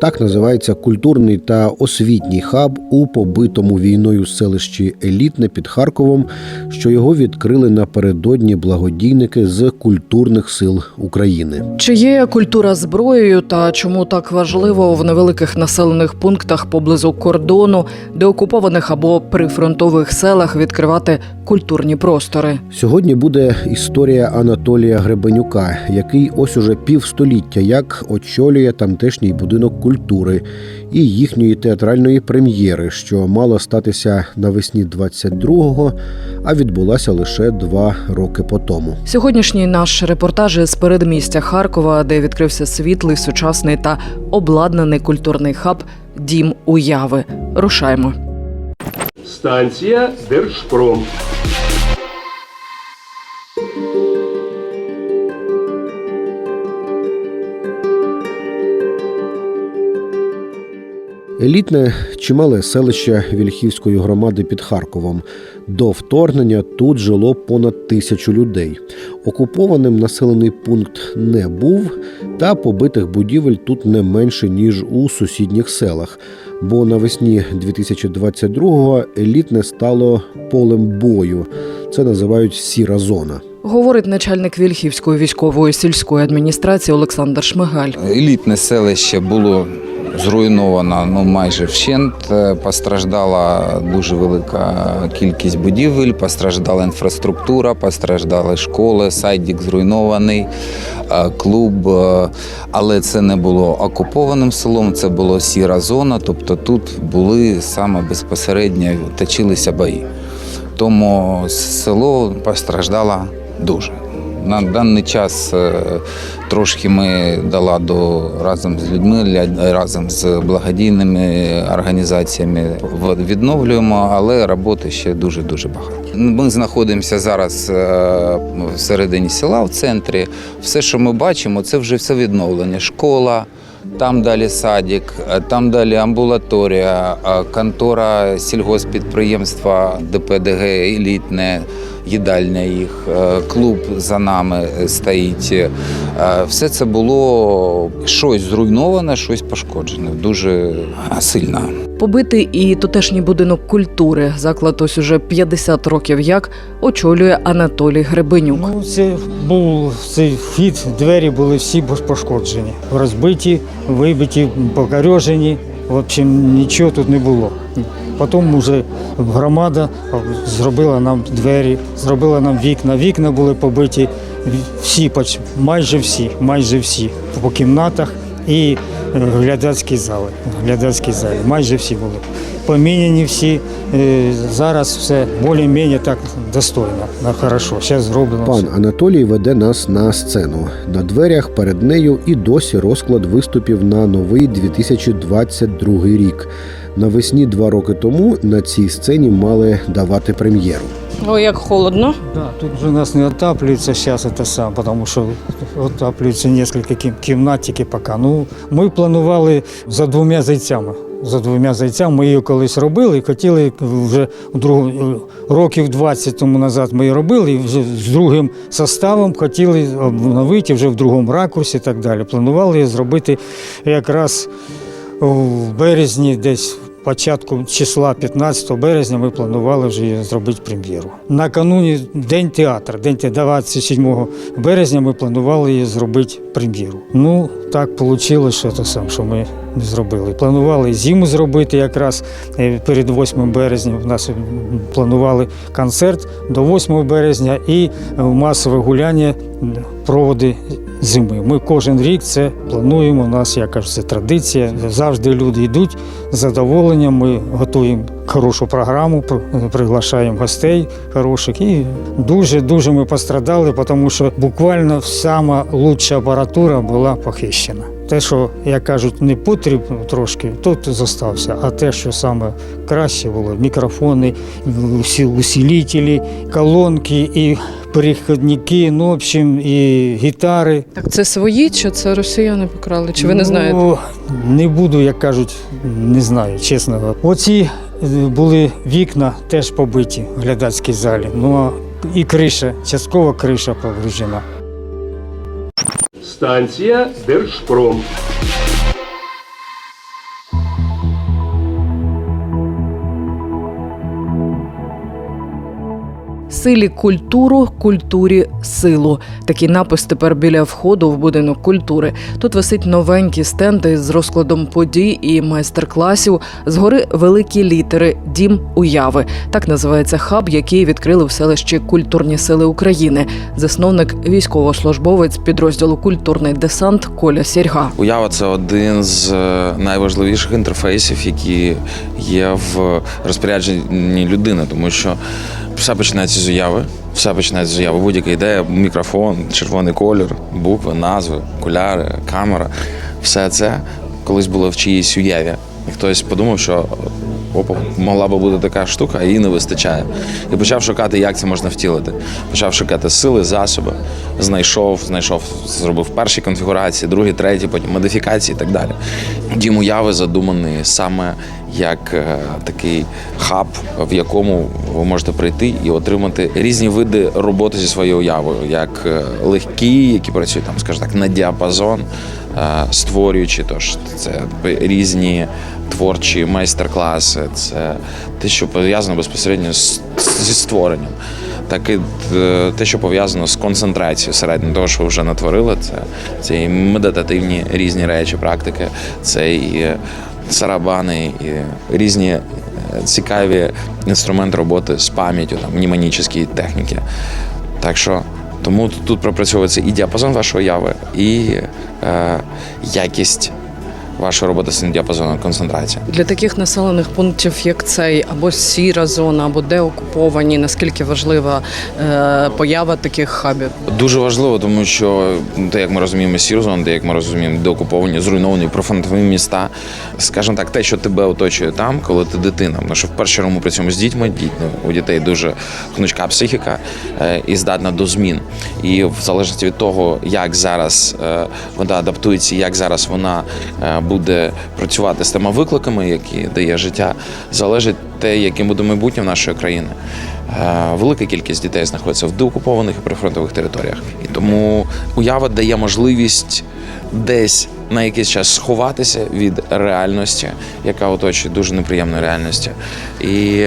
Так називається культурний та освітній хаб у побитому війною селищі Елітне під Харковом, що його відкрили напередодні благодійники з культурних сил України. чи є культура зброєю та чому так важливо в невеликих населених пунктах поблизу кордону, деокупованих або прифронтових селах відкривати культурні простори. Сьогодні буде історія Анатолія Гребенюка, який ось уже півстоліття як очолює тамтешній будинок культури і їхньої театральної прем'єри, що мала статися навесні 22-го, а відбулася лише два роки по тому. Сьогоднішній наш репортаж із передмістя Харкова, де відкрився світлий, сучасний та обладнаний культурний хаб Дім уяви. Рушаймо. Станція Держпром. Елітне чимале селище Вільхівської громади під Харковом. До вторгнення тут жило понад тисячу людей. Окупованим населений пункт не був, та побитих будівель тут не менше ніж у сусідніх селах. Бо навесні 2022-го елітне стало полем бою. Це називають сіра зона. Говорить начальник Вільхівської військової сільської адміністрації Олександр Шмигаль. Елітне селище було зруйновано ну, майже вщент. Е, Постраждала дуже велика кількість будівель, постраждала інфраструктура, постраждали школи, сайдік зруйнований, е, клуб. е, Але це не було окупованим селом, це було сіра зона, тобто тут були саме безпосередньо точилися бої. Тому село постраждало дуже. На даний час е, трошки ми до ладу разом з людьми, разом з благодійними організаціями відновлюємо, але роботи ще дуже дуже багато. Ми знаходимося зараз е, всередині села, в центрі. Все, що ми бачимо, це вже все відновлення. Школа. Там далі садик, е, там далі амбулаторія, контора сільгоспідприємства ДПДГ елітне, їдальня їх, е, клуб за нами е, стоїть. Е, Все це було щось зруйноване, щось пошкоджене. Дуже сильно. Побитий і тутешній будинок культури. Заклад ось уже 50 років як очолює Анатолій Гребенюк. Ну, це був цей вхід, двері були всі пошкоджені. Розбиті, вибиті, покорежені. В общем, нічого тут не було. Потім вже громада зробила нам двері, зробила нам вікна. Вікна були побиті всі, майже всі, майже всі по кімнатах і е, глядацькі зали. Глядацькі зали, майже всі були. Поміняні всі. Е, Зараз все більш-менш так достойно, хорошо. Зараз зроблено. Пан. Анатолій веде нас на сцену. На дверях перед нею і досі розклад виступів на новий 2022 рік. Навесні два роки тому на цій сцені мали давати прем'єру. Ой, як холодно. Да, тут же у нас не отапливается сейчас это сам, потому що отаплюється несколько кім- кімнат тільки поки. Ну, ми планували за двома зайцями. За двома зайцями ми її колись робили і хотіли вже у другу, років 20 тому назад ми її робили, і вже з другим составом хотіли обновити вже в другому ракурсі і так далі. Планували її зробити якраз в березні, десь початку числа 15 березня ми планували вже зробити прем'єру. Накануні День театру, день те- 27 березня ми планували її зробити прем'єру. Ну, так вийшло, що це сам, що ми не зробили. Планували зиму зробити якраз е, перед 8 березня. У нас планували концерт до 8 березня і е, масове гуляння проводи зими. Ми кожен рік це плануємо. У нас якась це традиція. Завжди люди йдуть з задоволенням. Ми готуємо хорошу програму, при- приглашаємо гостей хороших. І дуже дуже ми пострадали, тому що буквально сама лучша апаратура була похищена. Те, що, як кажуть, не потрібно трошки, тут зостався. А те, що саме краще було, мікрофони, усі усилителі, колонки і переходники, ну, в общем, і гітари. Так це свої чи це росіяни покрали? Чи ви не знаєте? Ну, не буду, як кажуть, не знаю, чесно. Оці е, були вікна теж побиті в глядацькій залі. Ну і криша, частково криша поврежена. Станція Держпром. Силі культуру, культурі силу. Такий напис тепер біля входу в будинок культури. Тут висить новенькі стенди з розкладом подій і майстер-класів. Згори великі літери Дім уяви. Так називається хаб, який відкрили в селищі Культурні сили України. Засновник військовослужбовець підрозділу Культурний десант Коля Сірга. Уява це один з е, найважливіших інтерфейсів, які є в розпорядженні людини, тому що все починається з уяви. Все починається з уяви. Будь-яка ідея, мікрофон, червоний колір, букви, назви, окуляри, камера. Все це колись було в чиїсь уяві. І хтось подумав, що опа, могла би бути така штука, а її не вистачає. І почав шукати, як це можна втілити. Почав шукати сили, засоби, знайшов, знайшов, зробив перші конфігурації, другі, треті, потім модифікації і так далі. Дім уяви задуманий саме як е, такий хаб, в якому ви можете прийти і отримати різні види роботи зі своєю уявою, як е, легкі, які працюють там, скажімо так, на діапазон, е, створюючи тож це різні творчі майстер-класи, це те, що пов'язано безпосередньо зі створенням. Так і те, що пов'язано з концентрацією середньо того, що ви вже натворили, це, це і медитативні різні речі, практики, це і сарабани, і різні е, цікаві інструменти роботи з пам'яттю, там мнемонічні техніки. Так що тому тут пропрацьовується і діапазон вашої уяви, і е, якість вашої роботи з діапазоном концентрація. Для таких населених пунктів, як цей, або сіра зона, або де окуповані, наскільки важлива е, поява таких хабів? Дуже важливо, тому що ну, те, як ми розуміємо, сірзон, те, як ми розуміємо, деокуповані, зруйновані профронтові міста, скажімо так, те, що тебе оточує там, коли ти дитина. Тому що в першу чергу ми працюємо з дітьми, дітьми у дітей дуже гнучка психіка е, і здатна до змін. І в залежності від того, як зараз е, вона адаптується, як зараз вона буде працювати з тими викликами, які дає життя, залежить те, яким буде майбутнє в нашої країни. Е, Велика кількість дітей знаходиться в деокупованих і прифронтових територіях. І тому уява дає можливість десь на якийсь час сховатися від реальності, яка оточує дуже неприємної реальності, і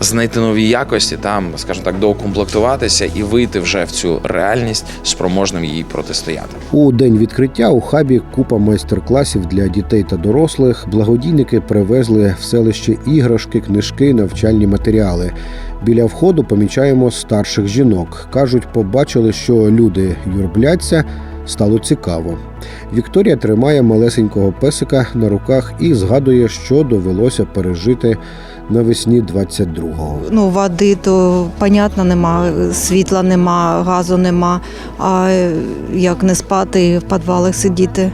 знайти нові якості, там, скажімо так, доукомплектуватися і вийти вже в цю реальність спроможним їй протистояти. У день відкриття у хабі купа майстер-класів для дітей та дорослих. Благодійники привезли в селище іграшки, книжки, навчальні матеріали. Біля входу помічаємо старших жінок. кажуть, побачили, що люди юрбляться. Стало цікаво. Вікторія тримає малесенького песика на руках і згадує, що довелося пережити навесні 22-го. Ну, води то понятно нема, світла нема, газу нема. А як не спати в підвалах сидіти,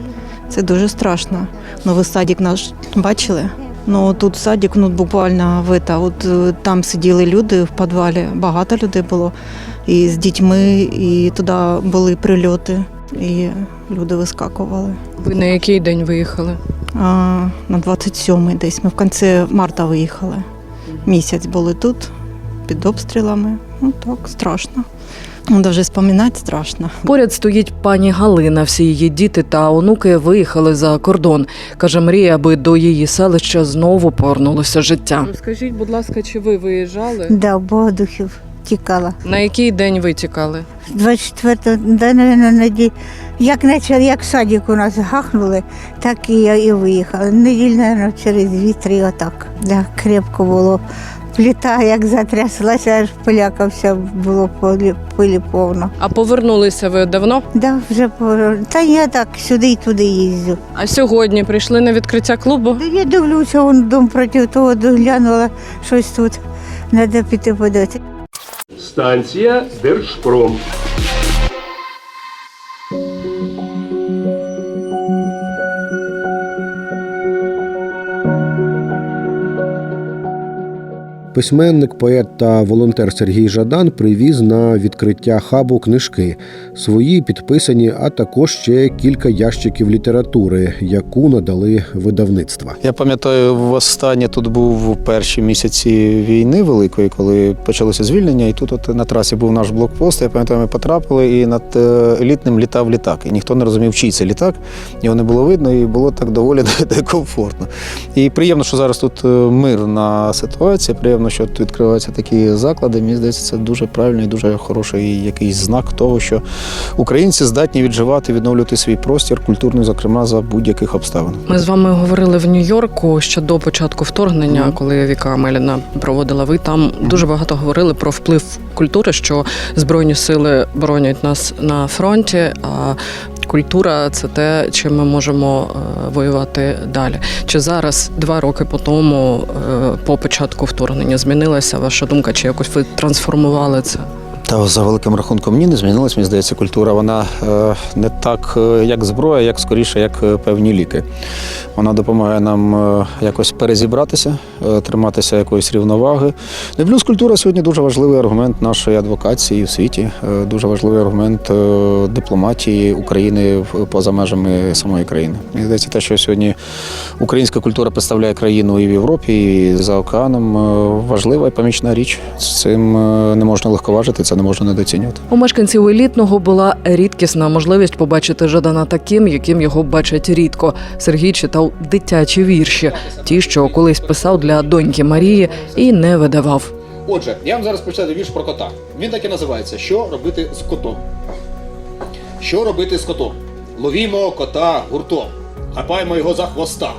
це дуже страшно. Ну, ви садик наш бачили? Ну тут садик, ну буквально в это, от е, там сиділи люди в підвалі, багато людей було. І з дітьми, і туди були прильоти, і люди вискакували. Ви на який день виїхали? А, на 27-й десь. Ми в кінці марта виїхали. Місяць були тут під обстрілами. Ну так, страшно. Ну, Навіть споминати страшно. Поряд стоїть пані Галина. Всі її діти та онуки виїхали за кордон. Каже, мріє, аби до її селища знову повернулося життя. Скажіть, будь ласка, чи ви виїжджали? Да, в Богодухів тікала. На який день ви тікали? 24 да, наверное, наді... як почали, як садик у нас гахнули, так і я і виїхала. Неділь, наверное, через 2-3 отак. Да, крепко було. Пліта як затряслася, аж полякався, було полі, пилі повно. А повернулися ви давно? Да, вже по... Та я так сюди і туди їздю. А сьогодні прийшли на відкриття клубу? Да я дивлюся, вон дом проти того доглянула, щось тут. Треба піти подивитися. Станція Держпром. Письменник, поет та волонтер Сергій Жадан привіз на відкриття хабу книжки свої підписані, а також ще кілька ящиків літератури, яку надали видавництва. Я пам'ятаю, востаннє тут був у перші місяці війни великої, коли почалося звільнення, і тут от на трасі був наш блокпост. Я пам'ятаю, ми потрапили, і над е, елітним літав літак. І ніхто не розумів, чий це літак. Його не було видно, і було так доволі комфортно. І приємно, що зараз тут е, мирна ситуація. Приємно, що тут відкриваються такі заклади. Мені здається, це дуже правильний, дуже хороший якийсь знак того, що українці здатні відживати, відновлювати свій простір, культурний, зокрема, за будь-яких обставин. Ми з вами говорили в Нью-Йорку ще до початку вторгнення, Мгм. коли Віка Меліна проводила. Ви там дуже багато говорили про вплив культури, що збройні сили боронять нас на фронті. А культура це те, чим ми можемо е, воювати далі. Чи зараз, два роки по тому, е, по початку вторгнення, змінилася ваша думка? Чи якось ви трансформували це? Та за великим рахунком ні, не змінилась. Мені здається, культура вона е, не так, е, як зброя, як скоріше, як е, певні ліки. Вона допомагає нам якось перезібратися, триматися якоїсь рівноваги. Ну плюс культура сьогодні дуже важливий аргумент нашої адвокації в світі, дуже важливий аргумент дипломатії України поза межами самої країни. Мені здається, те, що сьогодні українська культура представляє країну і в Європі, і за океаном, важлива і помічна річ. З цим не можна легковажити, це не можна недооцінювати. У мешканців елітного була рідкісна можливість побачити Жадана таким, яким його бачать рідко. Сергій читав дитячі вірші, ті, що колись писав для доньки Марії, і не видавав. Отже, я вам зараз прочитаю вірш про кота. Він так і називається Що робити з котом? Що робити з котом? Ловімо кота гуртом, хапаймо його за хвоста,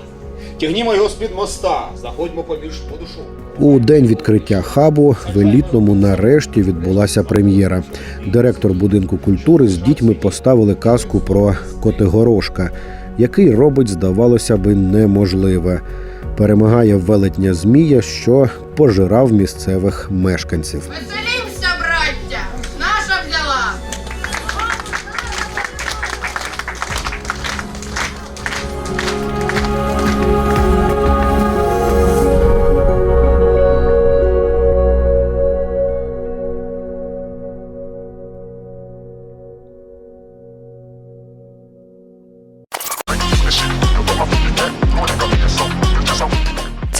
тягнімо його з-під моста, заходьмо поміж подушок. У день відкриття хабу в елітному нарешті відбулася прем'єра. Директор будинку культури з дітьми поставили казку про Котигорошка, який робить, здавалося би, неможливе. Перемагає велетня Змія, що пожирав місцевих мешканців.